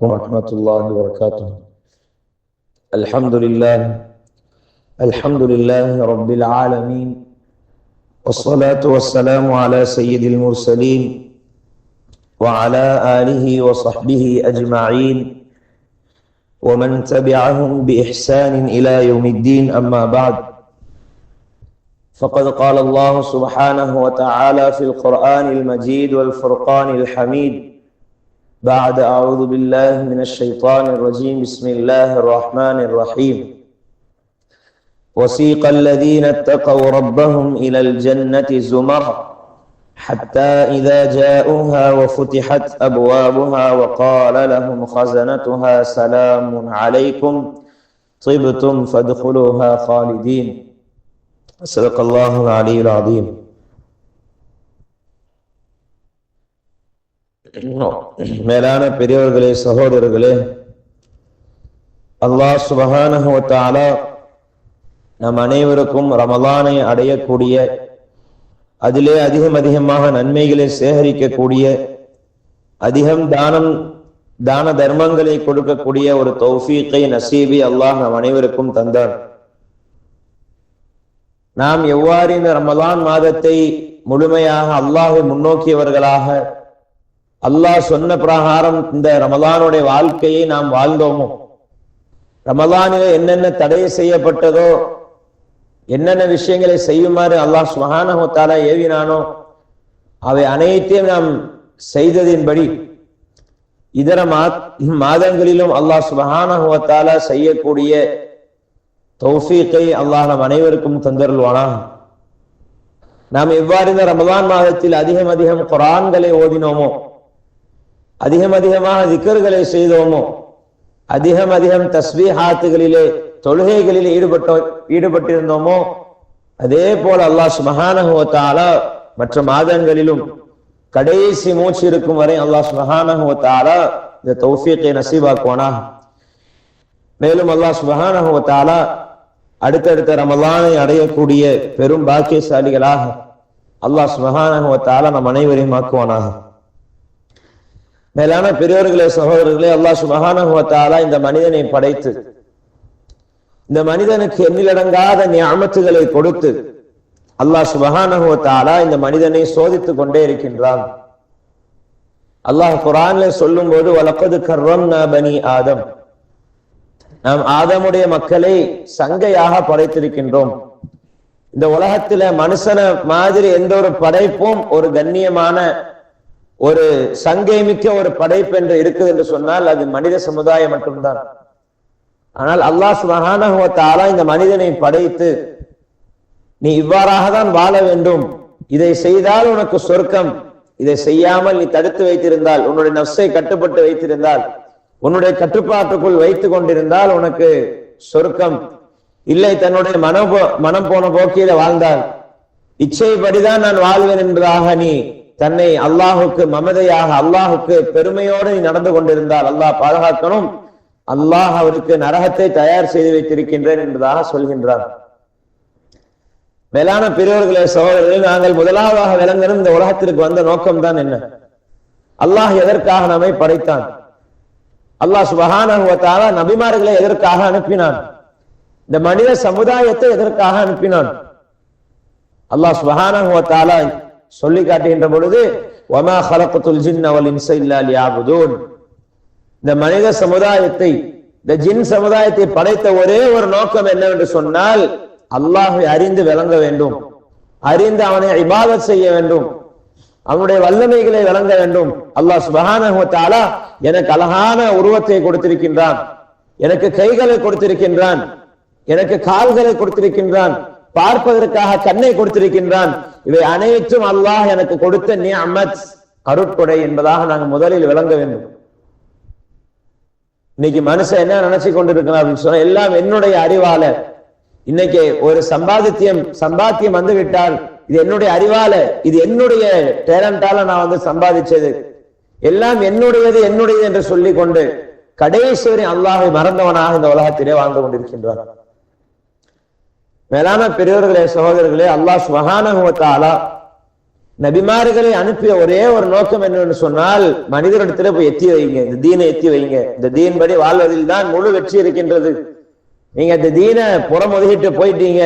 ورحمة الله وبركاته. الحمد لله الحمد لله رب العالمين والصلاة والسلام على سيد المرسلين وعلى آله وصحبه أجمعين ومن تبعهم بإحسان إلى يوم الدين أما بعد. فقد قال الله سبحانه وتعالى في القرآن المجيد والفرقان الحميد بعد أعوذ بالله من الشيطان الرجيم. بسم الله الرحمن الرحيم. وسيق الذين اتقوا ربهم إلى الجنة زمرا حتى إذا جاءوها وفتحت أبوابها وقال لهم خزنتها سلام عليكم. طبتم فادخلوها خالدين. صدق الله العلي العظيم. மேலான பெரியவர்களே சகோதரர்களே அல்லாஹ் சுபஹானஹுவத்தால நம் அனைவருக்கும் ரமலானை அடையக்கூடிய அதிலே அதிகம் அதிகமாக நன்மைகளை சேகரிக்கக்கூடிய அதிகம் தானம் தான தர்மங்களை கொடுக்கக்கூடிய ஒரு தௌஃபீக்கை நசீபி அல்லாஹ் நம் அனைவருக்கும் தந்தார். நாம் எவ்வாறு இந்த ரமலான் மாதத்தை முழுமையாக அல்லாஹை முன்னோக்கியவர்களாக அல்லாஹ் சொன்ன பிரகாரம் இந்த ரமலானுடைய வாழ்க்கையை நாம் வாழ்ந்தோமோ? ரமலானில என்னென்ன தடை செய்யப்பட்டதோ என்னென்ன விஷயங்களை செய்யுமாறு அல்லாஹ் சுகானகத்தால ஏவினானோ அவை அனைத்தையும் நாம் செய்ததின்படி இதர மாதங்களிலும் அல்லாஹ் சுபஹானஹுவத்தாலா செய்யக்கூடிய தௌஃபீக்கை அல்லாஹ் நம் அனைவருக்கும் தந்தருள்வானா? நாம் எவ்வாறு இந்த ரமதான் மாதத்தில் அதிகம் அதிகம் குரான்களை ஓதினோமோ அதிகம் அதிகமாக திக்கர்களை செய்தோமோ அதிகம் அதிகம் தஸ்பீஹாத்துகளிலே தொழுகைகளில் ஈடுபட்டோ ஈடுபட்டிருந்தோமோ அதே போல அல்லாஹ் சுமஹானஹுவத்தால மற்ற மாதங்களிலும் கடைசி மூச்சு இருக்கும் வரை அல்லாஹ் சுமஹானஹுவத்தால இந்த தௌஃபீக்கை நசீபாக்குவானா. மேலும் அல்லாஹ் சுபஹானஹுவத்தால அடுத்தடுத்த ரமலானை அடையக்கூடிய பெரும் பாக்கியசாலிகளாக அல்லாஹ் சுபஹானஹுவத்தால நம் அனைவரையும் ஆக்குவானாக. மேலான பெரியோர்களே சகோதரர்களே அல்லாஹ் சுபஹானஹுவத்தாலா இந்த மனிதனை படைத்து இந்த மனிதனுக்கு எண்ணிலடங்காத ஞாமத்துகளை கொடுத்து அல்லாஹ் சுபஹானஹுவத்தாலா இந்த மனிதனை சோதித்துக் கொண்டே இருக்கின்றான். அல்லாஹ் குரான்ல சொல்லும் போது வளர்ப்பது கர்வம் பனி ஆதம். நாம் ஆதமுடைய மக்களை சங்கையாக படைத்திருக்கின்றோம். இந்த உலகத்துல மனுஷன மாதிரி எந்த ஒரு படைப்பும் ஒரு கண்ணியமான ஒரு சங்கை மிக்க ஒரு படைப்பு என்று இருக்குது என்று சொன்னால் அது மனித சமுதாயம் மட்டும்தான். ஆனால் அல்லாஹ் மகானகத்தாலா இந்த மனிதனை படைத்து நீ இவ்வாறாக தான் வாழ வேண்டும். இதை செய்தால் உனக்கு சொர்க்கம். இதை செய்யாமல் நீ தடுத்து வைத்திருந்தால் உன்னுடைய நப்சை கட்டுப்பட்டு வைத்திருந்தால் உன்னுடைய கட்டுப்பாட்டுக்குள் வைத்துக் கொண்டிருந்தால் உனக்கு சொர்க்கம். இல்லை தன்னுடைய மனம் மனம் போன போக்கியில வாழ்ந்தால். இச்சைப்படிதான் நான் வாழ்வேன் என்பதாக நீ தன்னை அல்லாஹுக்கு மமதையாக அல்லாஹுக்கு பெருமையோடு நீ நடந்து கொண்டிருந்தால் அல்லாஹ் பாதுகாக்கணும். அல்லாஹ் அவருக்கு நரகத்தை தயார் செய்து வைத்திருக்கின்றேன் என்பதாக சொல்கின்றார். மேலான பெரியவர்களே சகோதரர்கள் நாங்கள் முதலாவதாக விளங்கணும் இந்த உலகத்திற்கு வந்த நோக்கம்தான் என்ன? அல்லாஹ் எதற்காக நம்மை படைத்தான்? அல்லாஹ் சுபஹான நபிமார்களை எதற்காக அனுப்பினான்? இந்த மனித சமுதாயத்தை எதற்காக அனுப்பினான்? அல்லாஹ் சுபஹான சொல்லி காட்டுகின்ற பொழுது ஒமா ஹலக்கத்துல் ஜின் அவல் இன்சைல்லாலியாபுதூன் இந்த மனித சமுதாயத்தை இந்த ஜின் சமுதாயத்தை படைத்த ஒரே ஒரு நோக்கம் என்னவென்று சொன்னால் அல்லாஹை அறிந்து விளங்க வேண்டும். அறிந்து அவனை இபாதத் செய்ய வேண்டும். அவனுடைய வல்லமைகளை விளங்க வேண்டும். அல்லாஹ் சுபஹானா எனக்கு அழகான உருவத்தை கொடுத்திருக்கின்றான். எனக்கு கைகளை கொடுத்திருக்கின்றான். எனக்கு கால்களை கொடுத்திருக்கின்றான். பார்ப்பதற்காக கண்ணை கொடுத்திருக்கின்றான். இவை அனைத்தும் அல்லாஹ் எனக்கு கொடுத்த நீ அமத் கருட்கொடை என்பதாக நாங்கள் முதலில் விளங்க வேண்டும். இன்னைக்கு மனுஷன் என்ன நினைச்சு கொண்டிருக்கிறான் அப்படின்னு சொன்னா எல்லாம் என்னுடைய அறிவால இன்னைக்கு ஒரு சம்பாதித்தியம் சம்பாத்தியம் வந்து விட்டால் இது என்னுடைய அறிவால இது என்னுடைய டேலண்டால நான் வந்து சம்பாதிச்சது. எல்லாம் என்னுடையது என்னுடையது என்று சொல்லி கொண்டு கடைசி அல்லாஹை மறந்தவனாக இந்த உலகத்திலே வாழ்ந்து கொண்டிருக்கின்றான் மேலான பெரியவர்களே சகோதரர்களே அல்லாஹ் சுபஹானஹுவத்தாலா நபிமார்களை அனுப்பிய ஒரே ஒரு நோக்கம் என்னன்னு சொன்னால் மனிதரிடத்துல போய் எத்தி வைங்க இந்த தீனை எத்தி வைங்க. இந்த தீன் படி வாழ்வதில் தான் முழு வெற்றி இருக்கின்றது. நீங்க இந்த தீனை புறமுதுகிட்டு போயிட்டீங்க.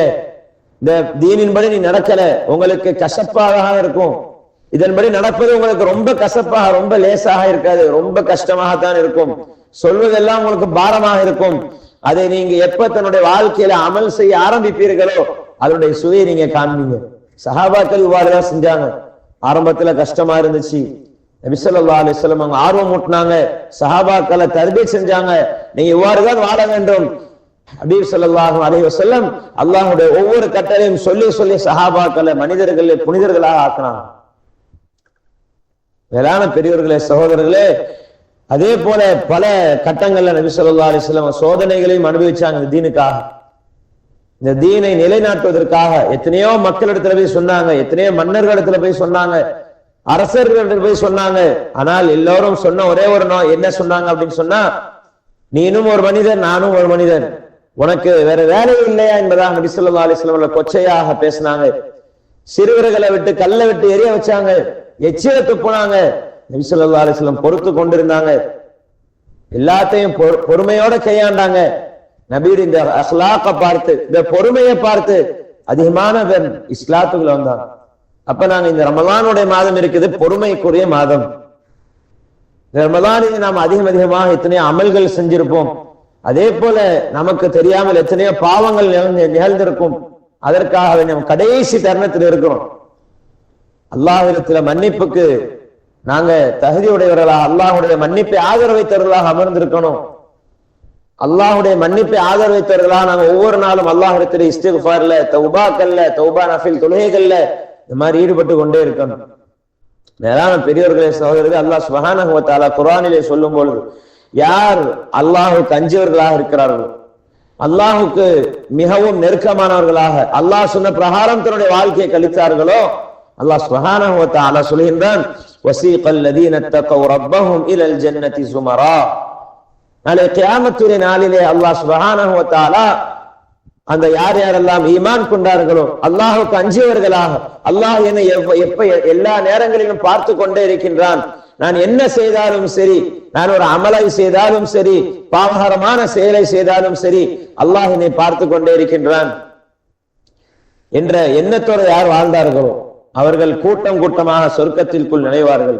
இந்த தீனின்படி நீ நடக்கல. உங்களுக்கு கசப்பாக இருக்கும். இதன்படி நடப்பது உங்களுக்கு ரொம்ப கசப்பாக ரொம்ப லேசாக இருக்காது. ரொம்ப கஷ்டமாகத்தான் இருக்கும். சொல்வதெல்லாம் உங்களுக்கு பாரமாக இருக்கும். அதை நீங்க எப்ப தன்னுடைய வாழ்க்கையில அமல் செய்ய ஆரம்பிப்பீர்களோ அதனுடைய சுவையை நீங்க காண்பீங்க. சஹாபாக்கள் இவ்வாறுதான் செஞ்சாங்க. ஆரம்பத்துல கஷ்டமா இருந்துச்சு. நபிசல்லா அலிஸ்லம் அவங்க ஆர்வம் ஊட்டினாங்க. சஹாபாக்களை தர்பி செஞ்சாங்க. நீங்க இவ்வாறுதான் வாழ வேண்டும். ஹபீப் ஸல்லல்லாஹு அலி வசல்லம் அல்லாஹுடைய ஒவ்வொரு கட்டளையும் சொல்லி சொல்லி சஹாபாக்களை மனிதர்களை புனிதர்களாக ஆக்கினாங்க. வேளாண் பெரியவர்களே சகோதரர்களே அதே போல பல கட்டங்கள்ல நபி சொல்லா அலிஸ்லாம் சோதனைகளையும் அனுபவிச்சாங்க இந்த தீனுக்காக. இந்த தீனை நிலைநாட்டுவதற்காக எத்தனையோ மக்களிடத்துல போய் சொன்னாங்க எத்தனையோ மன்னர்களிடத்துல போய் சொன்னாங்க அரசர்களிடத்துல போய் சொன்னாங்க. ஆனால் எல்லோரும் சொன்ன ஒரே ஒரு நோ என்ன சொன்னாங்க அப்படின்னு சொன்னா நீனும் ஒரு மனிதன் நானும் ஒரு மனிதன். உனக்கு வேற வேலை இல்லையா? என்பதாக நபி சொல்லா அலைஹி கொச்சையாக பேசினாங்க. சிறுவர்களை விட்டு கல்லை விட்டு எரிய வச்சாங்க. எச்சில துப்புனாங்க நபி ஸல்லல்லாஹு பொறுத்து கொண்டிருந்தாங்க. எல்லாத்தையும் பொறுமையோட கையாண்டாங்க நபீர் இந்த அஹ்லாக்க பார்த்து இந்த பொறுமையை பார்த்து அதிகமான பேர் இஸ்லாத்துக்குள்ள வந்தாங்க. அப்ப நாங்க இந்த ரமலானுடைய மாதம் இருக்குது பொறுமைக்குரிய மாதம். இந்த ரமலானில் நாம் அதிகம் அதிகமாக எத்தனையோ அமல்கள் செஞ்சிருப்போம். அதே போல நமக்கு தெரியாமல் எத்தனையோ பாவங்கள் நிகழ்ந்து- நிகழ்ந்திருக்கும். அதற்காக நம்ம கடைசி தருணத்தில் இருக்கிறோம். அல்லாஹிடத்துல மன்னிப்புக்கு நாங்க தகுதியுடையவர்களாக அல்லாஹுடைய மன்னிப்பை ஆதரவை தருவதாக அமர்ந்திருக்கணும். அல்லாஹுடைய மன்னிப்பை ஆதரவை ஆதரவைத்தவர்களாக நாங்க ஒவ்வொரு நாளும் அல்லாஹ்விடத்துல இஸ்திஃபார்ல தௌபாக்கல்ல தௌபா நஃபில் தொழுகைகள்ல இந்த மாதிரி ஈடுபட்டு கொண்டே இருக்கணும். மேலான பெரியவர்களே சகோதரர்கள் அல்லாஹ் சுபஹானஹு குரானிலே சொல்லும் பொழுது யார் அல்லாஹுக்கு அஞ்சியவர்களாக இருக்கிறார்கள் அல்லாஹுக்கு மிகவும் நெருக்கமானவர்களாக அல்லாஹ் சொன்ன பிரகாரம் தன்னுடைய வாழ்க்கையை கழித்தார்களோ அல்லாஹ் சுபஹானஹு தஆலா சொல்கின்றான் வசீகல் லதீன தகவ் ரப்பஹும் இலல் ஜன்னதி சுமரா. நாளை கியாமத்துடைய நாளிலே அல்லாஹ் சுபஹானஹு தஆலா அந்த யார் யாரெல்லாம் ஈமான் கொண்டார்களோ அல்லாஹுக்கு அஞ்சியவர்களாக அல்லாஹ் என்னை எப்ப எல்லா நேரங்களிலும் பார்த்து கொண்டே இருக்கின்றான். நான் என்ன செய்தாலும் சரி நான் ஒரு அமலை செய்தாலும் சரி பாவகரமான செயலை செய்தாலும் சரி அல்லாஹ் என்னை பார்த்து கொண்டே இருக்கின்றான். என்ற எண்ணத்தோடு யார் வாழ்ந்தார்களோ அவர்கள் கூட்டம் கூட்டமாக சொர்க்கத்திற்குள் நுழைவார்கள்.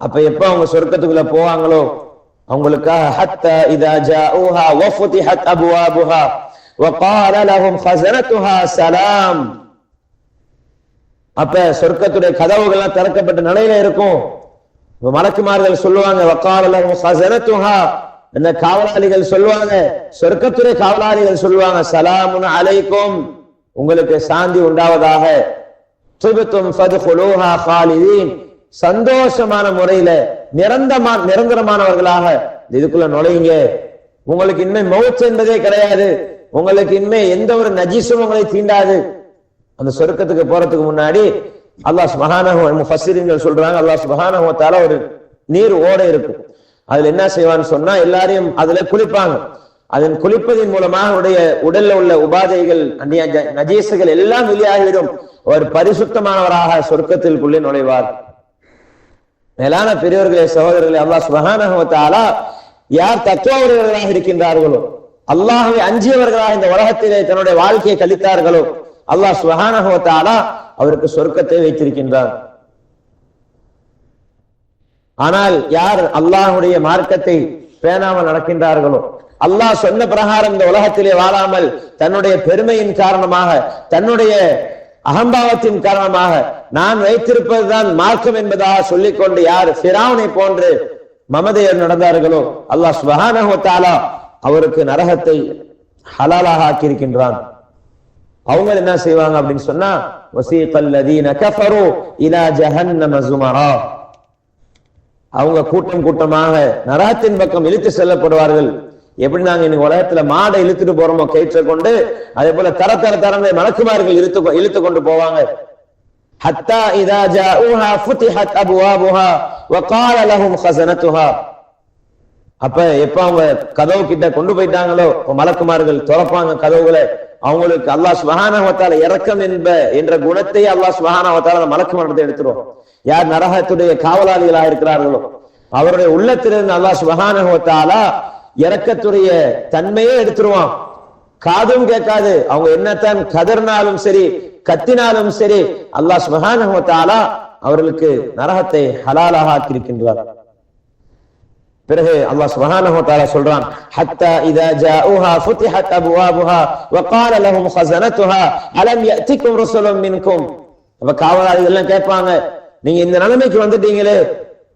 அப்ப எப்ப அவங்க சொர்க்கத்துக்குள்ள போவாங்களோ? அவங்களுக்காக ஹத்தா இதா ஜாஊஹா வஃபுதிஹத் அபுவாபுஹா வகால லஹும் அப்ப சொர்க்கத்துடைய கதவுகள் எல்லாம் திறக்கப்பட்ட நிலையில இருக்கும். மலக்குமார்கள் சொல்லுவாங்க வகால லஹும் ஃபஸனத்துஹா இந்த காவலாளிகள் சொல்லுவாங்க சொர்க்கத்துறை காவலாளிகள் சொல்லுவாங்க சலாமுன் அலைக்கும். உங்களுக்கு சாந்தி உண்டாவதாக. சந்தோஷமான முறையில நிரந்தமா நிரந்தரமானவர்களாக இதுக்குள்ள நுழையுங்க. உங்களுக்கு இனிமே மௌச்சு என்பதே கிடையாது. உங்களுக்கு இனிமே எந்த ஒரு நஜீஸும் உங்களை தீண்டாது. அந்த சொர்க்கத்துக்கு போறதுக்கு முன்னாடி அல்லாஹ் சுபஹானஹு சொல்றாங்க அல்லாஹ் சுபஹானஹு ஒரு நீர் ஓடை இருக்கும். அதுல என்ன செய்வான்னு சொன்னா எல்லாரையும் அதுல குளிப்பாங்க. அதன் குளிப்பதின் மூலமாக அவருடைய உடல்ல உள்ள உபாதைகள் அந்நிய- நஜீசுகள் எல்லாம் வெளியாகிவிடும். ஒரு பரிசுத்தமானவராக சொர்க்கத்திற்குள்ளே நுழைவார். மேலான பெரியவர்களே சகோதரர்களே அல்லாஹ் சுபஹானஹு யார் தத்துவர்களாக இருக்கின்றார்களோ அல்லாஹை அஞ்சியவர்களாக இந்த உலகத்திலே தன்னுடைய வாழ்க்கையை கழித்தார்களோ அல்லாஹ் சுபஹானஹு அவருக்கு சொர்க்கத்தை வைத்திருக்கின்றார். ஆனால் யார் அல்லாஹுடைய மார்க்கத்தை பேணாமல் நடக்கின்றார்களோ? அல்லாஹ் சொன்ன பிரகாரம் இந்த உலகத்திலே வாழாமல் தன்னுடைய பெருமையின் காரணமாக தன்னுடைய அகம்பாவத்தின் காரணமாக நான் வைத்திருப்பதுதான் மார்க்கம் என்பதாக சொல்லிக்கொண்டு யார் சிராவனை போன்று மமதையர் நடந்தார்களோ? அல்லாஹ் சுபஹானஹு அவருக்கு நரகத்தை ஹலாலாக ஆக்கியிருக்கின்றான். அவங்க என்ன செய்வாங்க அப்படின்னு சொன்னா வசீகல் லதீன கஃபரு இலா ஜஹன்னம சுமரா. அவங்க கூட்டம் கூட்டமாக நராத்தின் பக்கம் இழுத்து செல்லப்படுவார்கள். எப்படி நாங்க இன்னைக்கு உலகத்துல மாடை இழுத்துட்டு போறோமோ கயிற்றை கொண்டு அதே போல தர தர தரந்த மலக்குமார்கள் இழுத்து இழுத்து கொண்டு போவாங்க. ஹத்தா இதாஜா ஊஹா ஃபுத்திஹத் அபுவா புஹா வகால லஹும் ஹசனத்துஹா. அப்ப எப்ப அவங்க கதவு கிட்ட கொண்டு போயிட்டாங்களோ மலக்குமார்கள் திறப்பாங்க கதவுகளை. அவங்களுக்கு அல்லாஹ் சுபஹானஹுவத்தால இறக்கம் என்ப என்ற குணத்தை அல்லாஹ் சுபஹானஹுவத்தால அந்த மலக்குமாரத்தை எடுத்துரும். யார் நரகத்துடைய காவலாளிகளா இருக்கிறார்களோ அவருடைய உள்ளத்திலிருந்து அல்லாஹ் சுபஹானஹுவத்தால இறக்கத்துடைய தன்மையே எடுத்துருவான். காதும் கேட்காது. அவங்க என்னத்தான் கதர்னாலும் சரி கத்தினாலும் சரி அல்லாஹ் சுபஹானஹுவத்தால அவர்களுக்கு நரகத்தை ஹலாலாக ஆக்கியிருக்கின்றார். பிறகு அல்லாஹ் சுப்ஹானஹு வ தஆலா சொல்றான் ஹத்தா இதா ஜாஊஹா ஃபுதிஹத் அப்வாபுஹா வ قال لهم خزنتها அலம் يأتكم رسل منكم அப்ப காவலாளிகள் எல்லாம் கேட்பாங்க நீங்க இந்த நிலைமைக்கு வந்துட்டீங்களே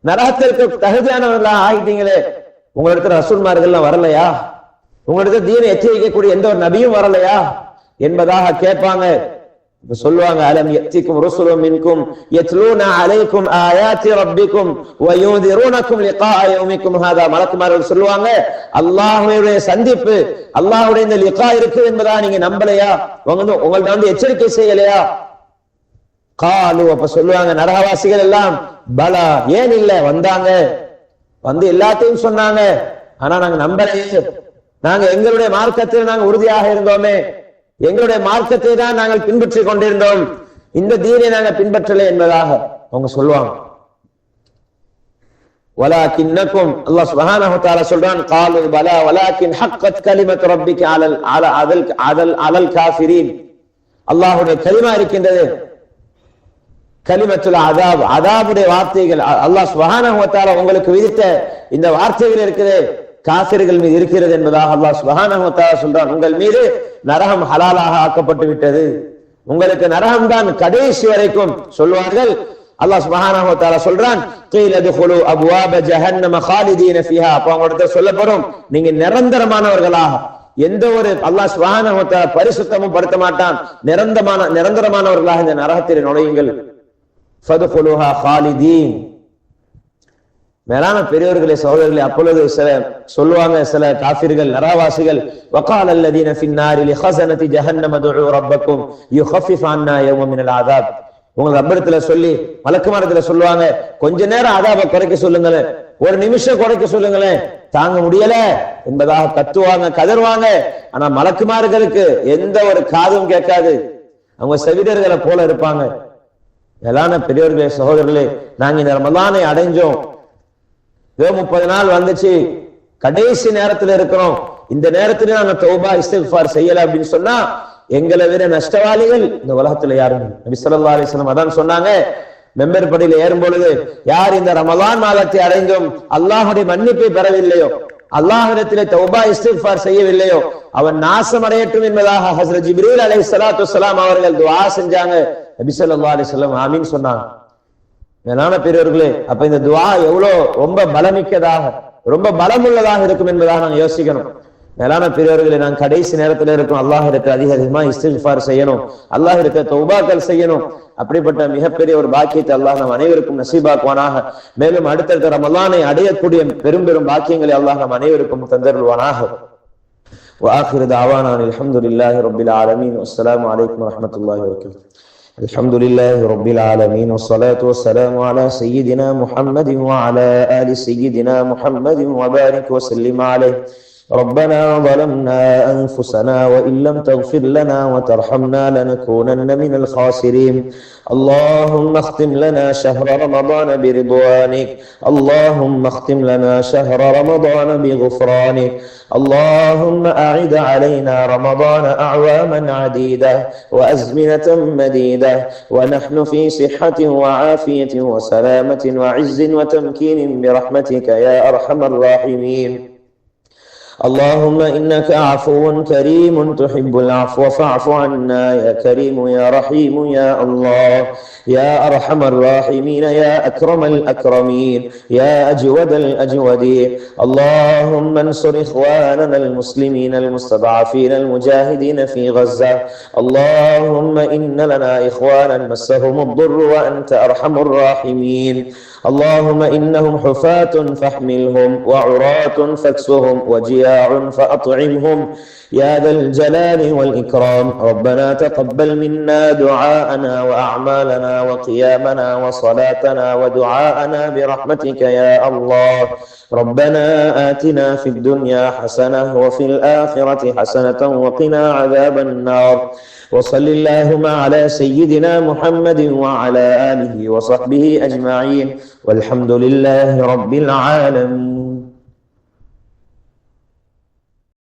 நரகத்திற்கு தகுதியானவர்களா ஆகிட்டீங்களே உங்களிடத்துல ரசூல்மார்கள்லாம் வரலையா உங்களிடத்துல தீனை எச்சரிக்கக்கூடிய எந்த ஒரு நபியும் வரலையா என்பதாக கேட்பாங்க இப்ப சொல்லுவாங்க அலம் யத்திக்கும் ருசுலும் மின்கும் யத்லூன அலைக்கும் ஆயாத்தி ரப்பிக்கும் வயூதிரூனக்கும் லிகா யௌமிக்கும். ஹாதா மலக்குமார்கள் சொல்லுவாங்க அல்லாஹ்வுடைய சந்திப்பு அல்லாஹ்வுடைய இந்த லிகா இருக்கு என்பதா நீங்க நம்பலையா? உங்க வந்து உங்கள்ட்ட வந்து எச்சரிக்கை செய்யலையா? காலு அப்ப சொல்லுவாங்க நரகவாசிகள் எல்லாம் பலா ஏன் இல்ல? வந்தாங்க. வந்து எல்லாத்தையும் சொன்னாங்க. ஆனா நாங்க நம்பலையே. நாங்க எங்களுடைய மார்க்கத்தில் நாங்க உறுதியாக இருந்தோமே. எங்களுடைய மார்க்கத்தை தான் நாங்கள் பின்பற்றி கொண்டிருந்தோம் இந்த தீனை நாங்க பின்பற்றலை என்பதாக அவங்க சொல்லுவாங்க ولكنكم الله سبحانه وتعالى சொல்றான் قالوا بلى ولكن حقت كلمة ربك على على على على الكافرين அல்லாஹ்வுடைய கலிமா இருக்கின்றது கலிமத்துல் அதாப் அதாபுடைய வார்த்தைகள் அல்லாஹ் சுபஹானஹு வ தஆலா உங்களுக்கு விதித்த இந்த வார்த்தைகள் இருக்குது காசிர்கள் மீது இருக்கிறது என்பதாக அல்லாஹ் சுபஹானஹு சொல்றான். உங்கள் மீது நரகம் ஹலாலாக ஆக்கப்பட்டு விட்டது. உங்களுக்கு நரகம் தான் கடைசி வரைக்கும் சொல்வார்கள். அல்லாஹ் சுபஹானஹு தஆலா சொல்றான் கீல துஹுலு அப்வாப ஜஹன்னம காலிதீன ஃபீஹா. அப்ப அவங்கள்ட்ட சொல்லப்படும் நீங்க நிரந்தரமானவர்களாக. எந்த ஒரு அல்லாஹ் சுபஹானஹு தஆலா பரிசுத்தமும் படுத்த மாட்டான். நிரந்தரமான நிரந்தரமானவர்களாக இந்த நரகத்தில் நுழையுங்கள். ஃபதுஹுலுஹா காலிதீன் மேலான பெரியவர்களே சகோதரர்களே அப்பொழுது சில சொல்லுவாங்க சில காபிர்கள் நரவாசிகள் வக்கால் அல்லதீன ஃபின்னாரி ஹசனதி ஜஹன்னம துஉ ரப்பக்கும் யுஹஃபிஃப் அன்னா யௌம மினல் ஆதாப் உங்க ரப்பரத்துல சொல்லி மலக்குமாரத்துல சொல்லுவாங்க கொஞ்ச நேரம் அதாப குறைக்க சொல்லுங்களேன் ஒரு நிமிஷம் குறைக்க சொல்லுங்களேன் தாங்க முடியல என்பதாக கத்துவாங்க கதறுவாங்க ஆனா மலக்குமார்களுக்கு எந்த ஒரு காதும் கேட்காது. அவங்க செவிடர்களை போல இருப்பாங்க. மேலான பெரியவர்களே சகோதரர்களே நாங்க இந்த ரமதானை அடைஞ்சோம். ஏதோ முப்பது நாள் வந்துச்சு. கடைசி நேரத்துல இருக்கிறோம். இந்த நேரத்துல நாங்க தௌபா இஸ்திஃபார் செய்யல அப்படின்னு சொன்னா எங்களை விட நஷ்டவாளிகள் இந்த உலகத்துல யாரும் இல்லை. நபி அதான் சொன்னாங்க. மெம்பர் படியில ஏறும் பொழுது யார் இந்த ரமலான் மாதத்தை அடைந்தும் அல்லாஹுடைய மன்னிப்பை பெறவில்லையோ அல்லாஹிடத்திலே தௌபா இஸ்திஃபார் செய்யவில்லையோ அவன் நாசம் அடையட்டும் என்பதாக ஹசரத் ஜிப்ரீல் அலை சலாத்து அவர்கள் துவா செஞ்சாங்க. நபி ஸல்லல்லாஹு அலைஹி ஆமீன் சொன்னாங்க. மேலான பெரியவர்களே அப்ப இந்த துவா எவ்வளவு ரொம்ப பலமிக்கதாக ரொம்ப பலமுள்ளதாக இருக்கும் என்பதாக நாங்கள் யோசிக்கணும். மேலான பெரியவர்களை நான் கடைசி நேரத்துல இருக்கும் அல்லாஹிடத்தை அதிக அதிகமா இஸ்திஃபார் செய்யணும். அல்லாஹிடத்தை தௌபாக்கள் செய்யணும். அப்படிப்பட்ட மிகப்பெரிய ஒரு பாக்கியத்தை அல்லாஹ் நம் அனைவருக்கும் நசீபாக்குவானாக. மேலும் அடுத்தடுத்த ரமலானை அடையக்கூடிய பெரும் பெரும் பாக்கியங்களை அல்லாஹ் நம் அனைவருக்கும் தந்தருள்வானாக. அலமதுல்லாஹி ரபில் ஆலமின். الحمد لله رب العالمين والصلاة والسلام على سيدنا محمد وعلى آل سيدنا محمد وبارك وسلم عليه. ربنا ظلمنا أنفسنا وإن لم تغفر لنا وترحمنا لنكونن من الخاسرين. اللهم اختم لنا شهر رمضان برضوانك. اللهم اختم لنا شهر رمضان بغفرانك. اللهم أعد علينا رمضان أعواما عديدة وأزمنة مديدة. ونحن في صحة وعافية وسلامة وعز وتمكين برحمتك يا أرحم الراحمين. اللهم إنك عفو كريم تحب العفو فاعف عنا يا كريم يا رحيم يا الله يا أرحم الراحمين يا أكرم الأكرمين يا أجود الأجودين اللهم انصر إخواننا المسلمين المستضعفين المجاهدين في غزة اللهم إن لنا إخوانا مسهم الضر وأنت أرحم الراحمين اللهم إنهم حفاة فاحملهم وعراة فاكسهم وجياع فأطعمهم. يا ذا الجلال والإكرام. ربنا تقبل منا دعاءنا وأعمالنا وقيامنا وصلاتنا ودعاءنا برحمتك يا الله. ربنا آتنا في الدنيا حسنة وفي الآخرة حسنة وقنا عذاب النار. وصل اللهم على سيدنا محمد وعلى آله وصحبه أجمعين. والحمد لله رب العالمين.